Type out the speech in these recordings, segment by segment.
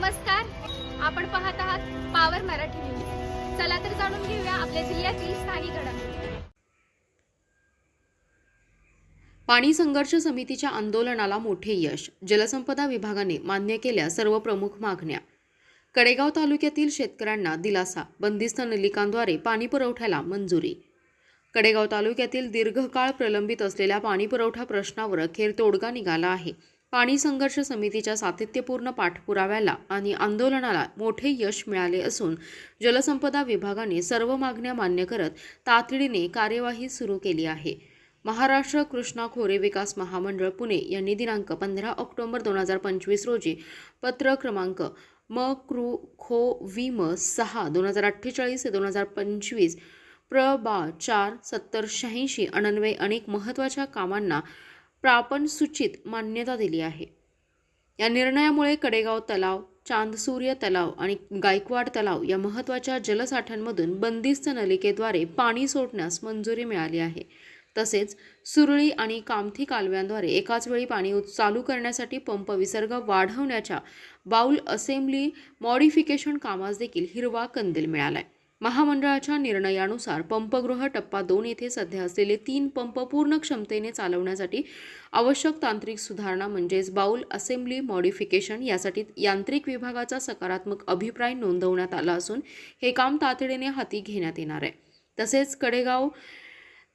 नमस्कार. आपण पाहत आहात पावर मराठी न्यूज चला तर जाणून घेऊया आपल्या जिल्ह्यातील स्थानिक घडामोडी. पाणी संघर्ष समितीच्या आंदोलनाला मोठे यश. जलसंपदा विभागाने मान्य केल्या सर्व प्रमुख मागण्या. कडेगाव तालुक्यातील शेतकऱ्यांना दिलासा. बंदिस्त नलिकांद्वारे पाणी पुरवठ्याला मंजुरी. कडेगाव तालुक्यातील दीर्घकाळ प्रलंबित असलेल्या पाणी पुरवठा प्रश्नावर अखेर तोडगा निघाला आहे. पाणी संघर्ष समितीच्या सातत्यपूर्ण पाठपुराव्याला आणि आंदोलनाला मोठे यश मिळाले असून जलसंपदा विभागाने सर्व मागण्या मान्य करत तातडीने कार्यवाही सुरू केली आहे. महाराष्ट्र कृष्णा खोरे विकास महामंडळ पुणे यांनी दिनांक पंधरा ऑक्टोबर दोन हजार पंचवीस रोजी पत्र क्रमांक म कृ खो वी म सहा दोन हजार अठ्ठेचाळीस ते दोन हजार पंचवीस प्र बा चार सत्तर शहाऐंशी अनन्वय अनेक महत्त्वाच्या कामांना प्रापण सूचित मान्यता दिली आहे. या निर्णयामुळे कडेगाव तलाव चांदसूर्य तलाव आणि गायकवाड तलाव या महत्त्वाच्या जलसाठ्यांमधून बंदिस्त नलिकेद्वारे पाणी सोडण्यास मंजुरी मिळाली आहे. तसेच सुरळी आणि कामथी कालव्यांद्वारे एकाच वेळी पाणी चालू करण्यासाठी पंप विसर्ग वाढवण्याच्या बाऊल असेंब्ली मॉडिफिकेशन कामास देखील हिरवा कंदील मिळाला आहे महामंडळाच्या निर्णयानुसार पंपगृह टप्पा दोन येथे सध्या असलेले तीन पंप पूर्ण क्षमतेने चालवण्यासाठी आवश्यक तांत्रिक सुधारणा म्हणजेच बाऊल असेंब्ली मॉडिफिकेशन यासाठी यांत्रिक विभागाचा सकारात्मक अभिप्राय नोंदवण्यात आला असून हे काम तातडीने हाती घेण्यात येणार आहे. तसेच कडेगाव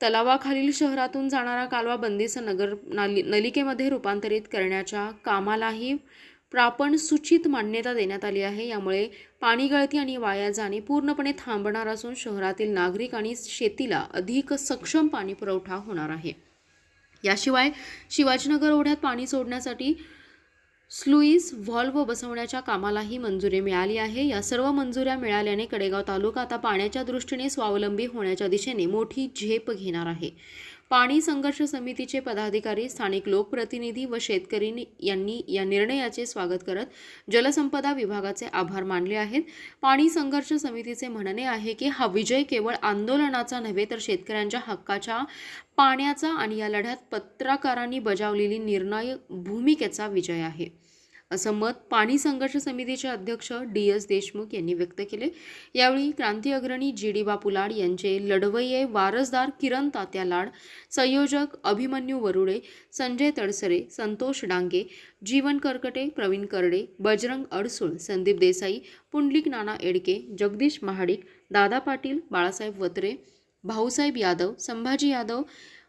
तलावाखालील शहरातून जाणारा कालवा बंदिस्त नगर नाली नलिकेमध्ये रूपांतरित करण्याच्या कामालाही प्रापण सूचित मान्यता देण्यात आली आहे. यामुळे पाणी गळती आणि वाया जाणे पूर्णपणे थांबणार असून शहरातील नागरिक आणि शेतीला अधिक सक्षम पाणी पुरवठा होणार आहे. याशिवाय शिवाजीनगर ओढ्यात पाणी सोडण्यासाठी स्लुईस व्हॉल्व्ह बसवण्याच्या कामालाही मंजुरी मिळाली आहे. या सर्व मंजुऱ्या मिळाल्याने कडेगाव तालुका आता पाण्याच्या दृष्टीने स्वावलंबी होण्याच्या दिशेने मोठी झेप घेणार आहे. पाणी संघर्ष समितीचे पदाधिकारी स्थानिक लोकप्रतिनिधी व शेतकरी यांनी या निर्णयाचे स्वागत करत जलसंपदा विभागाचे आभार मानले आहेत. पाणी संघर्ष समितीचे म्हणणे आहे की हा विजय केवळ आंदोलनाचा नव्हे तर शेतकऱ्यांच्या हक्काच्या पाण्याचा आणि या लढ्यात पत्रकारांनी बजावलेली निर्णायक भूमिकेचा विजय आहे. असं मत पाणी संघर्ष समितीचे अध्यक्ष डी एस देशमुख यांनी व्यक्त केले. यावेळी क्रांती अग्रणी जी डी बापू लाड यांचे लढवय्ये वारसदार किरण तात्या लाड संयोजक अभिमन्यू वरुडे संजय तडसरे संतोष डांगे जीवन करकटे प्रवीण करडे बजरंग अडसूळ संदीप देसाई पुंडलिक नाना एडके जगदीश महाडिक दादा पाटील बाळासाहेब वत्रे भाऊसाहेब यादव संभाजी यादव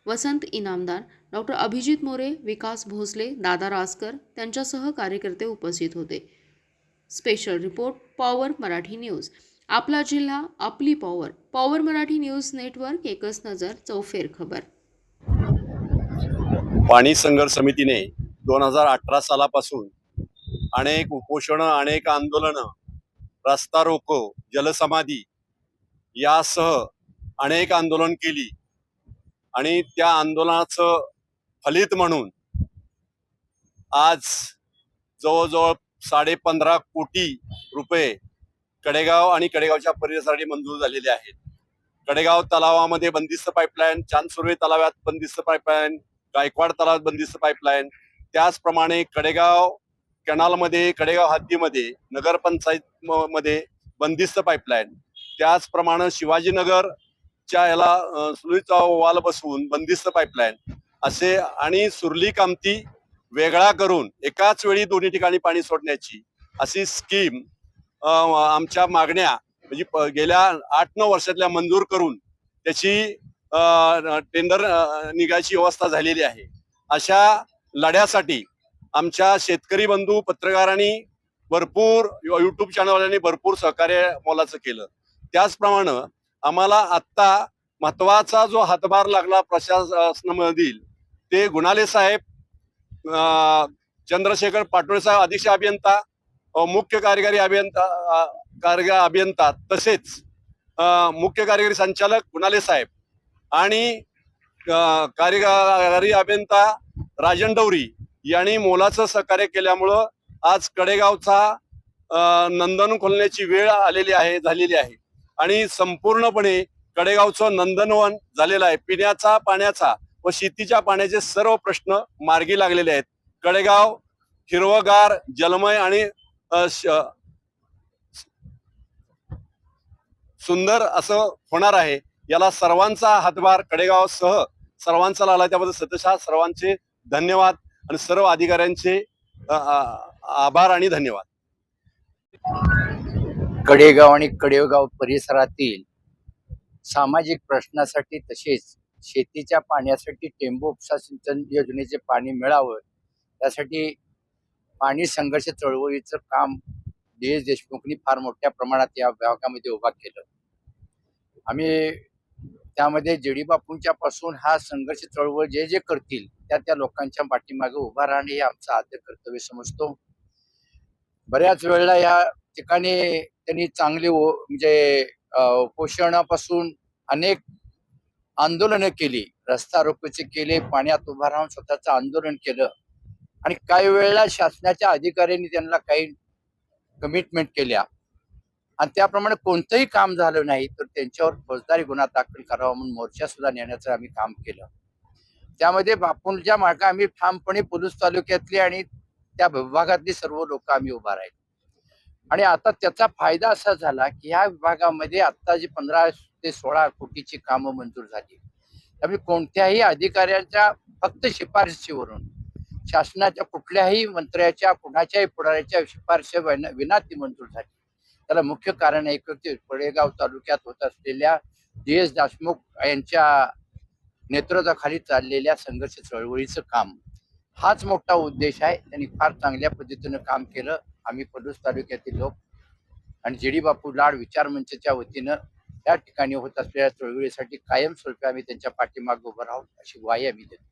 वसंत इनामदार डॉक्टर अभिजित मोरे विकास भोसले दादा रासकर त्यांच्यासह कार्यकर्ते उपस्थित होते. Special report power Marathi news. आपला जिल्हा आपली power. Power Marathi news network एकच नजर चौफेर खबर. पाणी संघर्ष समितीने दोन हजार अठरा सालापासून अनेक उपोषणं अनेक आंदोलनं रस्ता रोको जलसमाधी यासह अनेक आंदोलन केली. आणि त्या आंदोलनाचं फलित म्हणून आज जवळजवळ साडे पंधरा कोटी रुपये कडेगाव आणि कडेगावच्या परिसरासाठी मंजूर झालेले आहेत. कडेगाव तलावामध्ये बंदिस्त पाईपलाईन चांदसुर्वे तलावात बंदिस्त पाईपलाईन गायकवाड तलावात बंदिस्त पाईपलाईन त्याचप्रमाणे कडेगाव कॅनालमध्ये कडेगाव हद्दीमध्ये नगरपंचायत म- मध्ये बंदिस्त पाईपलाईन त्याचप्रमाणे च्या याला अं, सुरळीचा वाल बसवून बंदिस्त पाईपलाईन असे आणि सुरली कामती वेगळा करून एकाच वेळी दोन्ही ठिकाणी पाणी सोडण्याची अशी स्कीम आमच्या मागण्या म्हणजे गेल्या आठ नऊ वर्षातल्या मंजूर करून त्याची टेंडर निघायची व्यवस्था झालेली आहे. अशा लढ्यासाठी आमच्या शेतकरी बंधू पत्रकारांनी भरपूर युट्यूब चॅनलवाल्यांनी भरपूर सहकार्य मोलाचं केलं. त्याचप्रमाणे आम्हाला आत्ता महत्त्वाचा जो हातभार लागला प्रशासनामधील ते गुणाले साहेब चंद्रशेखर पाटोळे साहेब अधीक्षक अभियंता मुख्य कार्यकारी अभियंता अ, कार्यकारी अभियंता तसेच मुख्य कार्यकारी संचालक गुणाले साहेब आणि कार्यकारी अभियंता राजन डवरी यांनी मोलाचं सहकार्य केल्यामुळं आज कडेगावचा नंदन खोलण्याची वेळ आलेली आहे झालेली आहे. आणि संपूर्णपणे कडेगावचं नंदनवन झालेलं आहे. पिण्याचा पाण्याचा व शेतीच्या पाण्याचे सर्व प्रश्न मार्गी लागलेले आहेत. कडेगाव हिरवगार जलमय आणि सुंदर असं होणार आहे. याला सर्वांचा हातभार कडेगाव सह सर्वांचा लागला त्याबद्दल सतशा सर्वांचे धन्यवाद आणि सर्व अधिकाऱ्यांचे आभार आणि धन्यवाद. कडेगाव आणि कडेगाव परिसरातील सामाजिक प्रश्नासाठी तसेच शेतीच्या पाण्यासाठी टेंबू उपसा सिंचन योजनेचे पाणी मिळावं त्यासाठी पाणी संघर्ष चळवळीचं काम डी एस देशमुखनी फार मोठ्या प्रमाणात या भागामध्ये उभा केलं. आम्ही त्यामध्ये जेडी बापूंच्या पासून हा संघर्ष चळवळ जे जे करतील त्या त्या लोकांच्या पाठीमागे उभा राहणे हे आमचं आद्य कर्तव्य समजतो. बऱ्याच वेळेला या ठिकाणी त्यांनी चांगली ओ- म्हणजे पोषणापासून अनेक आंदोलनं केली. रस्ता रोकोचे केले पाण्यात उभं राहून स्वतःचं आंदोलन केलं. आणि काही वेळेला शासनाच्या अधिकाऱ्यांनी त्यांना काही कमिटमेंट केल्या. आणि त्याप्रमाणे कोणतंही काम झालं नाही तर त्यांच्यावर फौजदारी गुन्हा दाखल करावा म्हणून मोर्चा सुद्धा नेण्याचं आम्ही काम केलं. त्यामध्ये बापूंच्या मागे आम्ही ठामपणे पोलीस तालुक्यातली आणि त्या विभागातली सर्व लोक आम्ही उभा राहिले. आणि आता त्याचा फायदा असा झाला की ह्या विभागामध्ये आता जी पंधरा ते सोळा कोटीची कामं मंजूर झाली. त्यामुळे कोणत्याही अधिकाऱ्यांच्या फक्त शिफारशीवरून शासनाच्या कुठल्याही मंत्र्याच्या कुणाच्याही पुढाऱ्याच्या शिफारशी विना ती मंजूर झाली. त्याला मुख्य कारण एक होते पडेगाव तालुक्यात होत असलेल्या डी एस देशमुख यांच्या नेतृत्वाखाली चाललेल्या संघर्ष चळवळीचं काम. हाच मोठा उद्देश आहे. त्यांनी फार चांगल्या पद्धतीनं काम केलं. आम्ही पलूस तालुक्यातील लोक. आणि जेडी बापू लाड विचार मंचच्या वतीनं त्या ठिकाणी होत असलेल्या चळवळीसाठी कायमस्वरूपी आम्ही त्यांच्या पाठीमागे उभं राहू अशी ग्वाही आम्ही देतो.